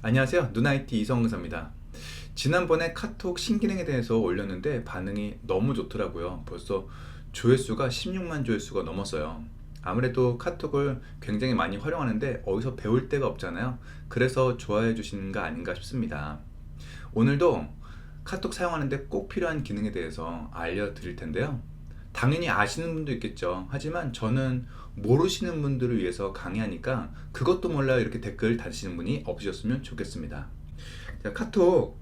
안녕하세요. 누나이티 이성근사입니다. 지난번에 카톡 신기능에 대해서 올렸는데 반응이 너무 좋더라고요. 벌써 조회수가 16만 조회수가 넘었어요. 아무래도 카톡을 굉장히 많이 활용하는데 어디서 배울 데가 없잖아요. 그래서 좋아해 주시는 거 아닌가 싶습니다. 오늘도 카톡 사용하는데 꼭 필요한 기능에 대해서 알려드릴 텐데요. 당연히 아시는 분도 있겠죠. 하지만 저는 모르시는 분들을 위해서 강의하니까 그것도 몰라요 이렇게 댓글 다시는 분이 없으셨으면 좋겠습니다. 자, 카톡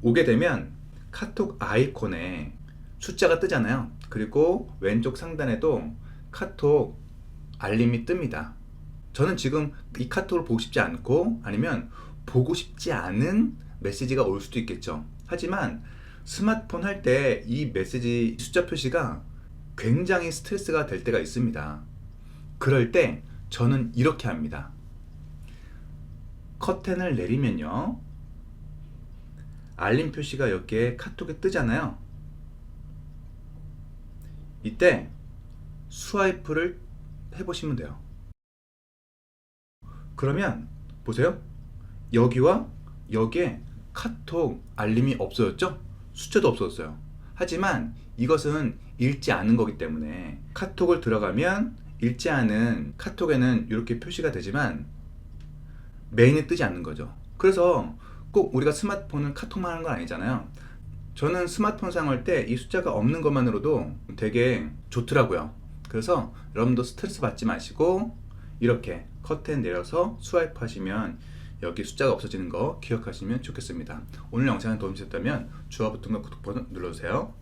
오게 되면 카톡 아이콘에 숫자가 뜨잖아요. 그리고 왼쪽 상단에도 카톡 알림이 뜹니다. 저는 지금 이 카톡을 보고 싶지 않고 아니면 보고 싶지 않은 메시지가 올 수도 있겠죠. 하지만 스마트폰 할 때 이 메시지 숫자 표시가 굉장히 스트레스가 될 때가 있습니다. 그럴 때 저는 이렇게 합니다. 커튼을 내리면요. 알림 표시가 여기에 카톡에 뜨잖아요. 이때 스와이프를 해보시면 돼요. 그러면 보세요. 여기와 여기에 카톡 알림이 없어졌죠? 숫자도 없어졌어요. 하지만 이것은 읽지 않은 거기 때문에 카톡을 들어가면 읽지 않은 카톡에는 이렇게 표시가 되지만 메인에 뜨지 않는 거죠. 그래서 꼭 우리가 스마트폰을 카톡만 하는 건 아니잖아요. 저는 스마트폰 사용할 때 이 숫자가 없는 것만으로도 되게 좋더라고요. 그래서 여러분도 스트레스 받지 마시고 이렇게 커튼 내려서 스와이프 하시면 여기 숫자가 없어지는 거 기억하시면 좋겠습니다. 오늘 영상이 도움이 되셨다면 좋아요 버튼과 구독 버튼 눌러주세요.